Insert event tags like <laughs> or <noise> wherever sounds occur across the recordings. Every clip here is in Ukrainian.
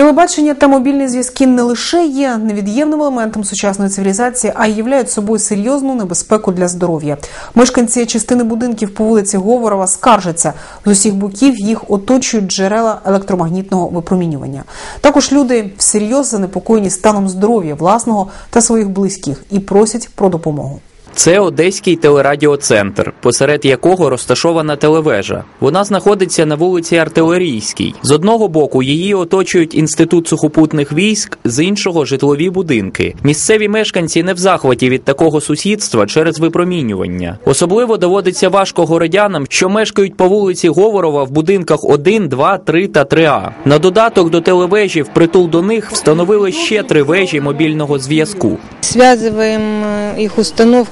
Телебачення та мобільні зв'язки не лише є невід'ємним елементом сучасної цивілізації, а й являють собою серйозну небезпеку для здоров'я. Мешканці частини будинків по вулиці Говорова скаржаться з усіх боків. Їх оточують джерела електромагнітного випромінювання. Також люди всерйоз занепокоєні станом здоров'я власного та своїх близьких і просять про допомогу. Це Одеський телерадіоцентр, посеред якого розташована телевежа. Вона знаходиться на вулиці Артилерійській. З одного боку її оточують інститут сухопутних військ, з іншого житлові будинки. Місцеві мешканці не в захваті від такого сусідства через випромінювання. Особливо доводиться важко городянам, що мешкають по вулиці Говорова в будинках 1, 2, 3 та 3А. На додаток до телевежі впритул до них встановили ще три вежі мобільного зв'язку. Связываем э, их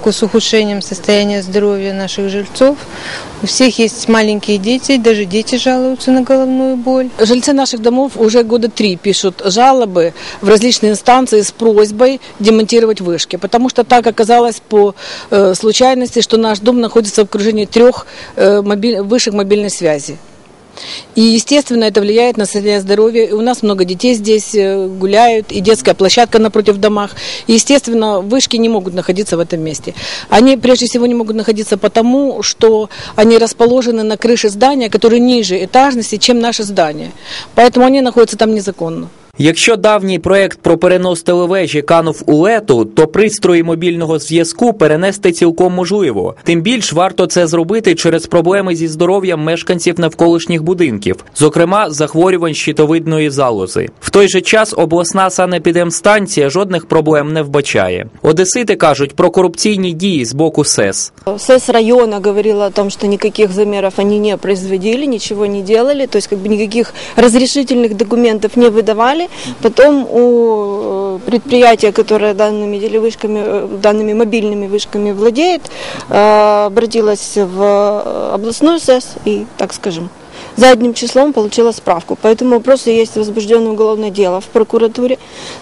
установку с ухудшением состояния здоровья наших жильцов. У всех есть маленькие дети, даже дети жалуются на головную боль. Жильцы наших домов уже года три пишут жалобы в различные инстанции с просьбой демонтировать вышки, потому что так оказалось по э, случайности, что наш дом находится в окружении трех э, мобиль- вышек мобильной связи. И, естественно, это влияет на состояние здоровья. И у нас много детей здесь э, гуляют, и детская площадка напротив домах. И, естественно, вышки не могут находиться в этом месте. Они, прежде всего, не могут находиться потому, что они расположены на крыше здания, которые ниже этажности, чем наше здание. Поэтому они находятся там незаконно. Якщо давній проект про перенос телевежі канув у лету, то пристрої мобільного зв'язку перенести цілком можливо. Тим більш варто це зробити через проблеми зі здоров'ям мешканців навколишніх будинків, зокрема захворювань щитовидної залози. В той же час обласна санепідемстанція жодних проблем не вбачає. Одесити кажуть про корупційні дії з боку СЕС. СЭС района говорила о том, что никаких замеров они не производили, ничего не делали, то есть как бы никаких разрешительных документов не Потом у э, предприятия, которое данными телевышками, э, данными мобильными вышками владеет, э, обратилась в областной СЭС и, так скажем, задним числом получила справку. По этому вопросу есть возбужденное уголовное дело в прокуратуре,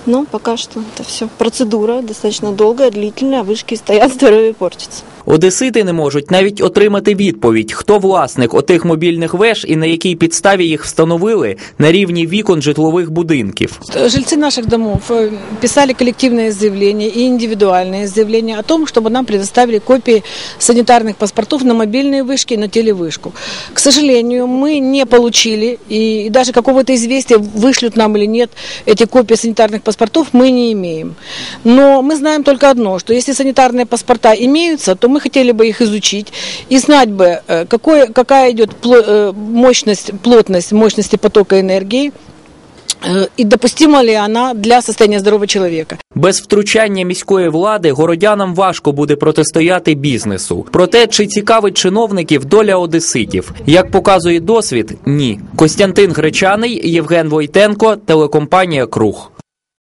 но пока что это все процедура достаточно долгая, длительная, вышки стоят, <laughs> здоровье портится. Одесити не можуть навіть отримати відповідь, хто власник отих мобільних веж і на якій підставі їх встановили на рівні вікон житлових будинків. Жильцы наших домов э, писали коллективное заявление и индивидуальное заявление о том, чтобы нам предоставили копии санитарных паспортов на мобильные вышки и на телевышку. К сожалению, мы не получили, и, и даже какого-то известия, вышлют нам или нет эти копии санитарных паспортов, мы не имеем. Но мы знаем только одно, что если санитарные паспорта имеются, то мы хотели бы их изучить и знать бы, э, какой, какая идет пло- э, мощность, плотность мощности потока энергии, Э, и допустима ли она для состояния здорового человека. Без втручання міської влади городянам важко буде протистояти бізнесу. Проте чи цікавить чиновників доля одеситів? Як показує досвід, ні. Костянтин Гречаний, Євген Войтенко, телекомпанія Круг.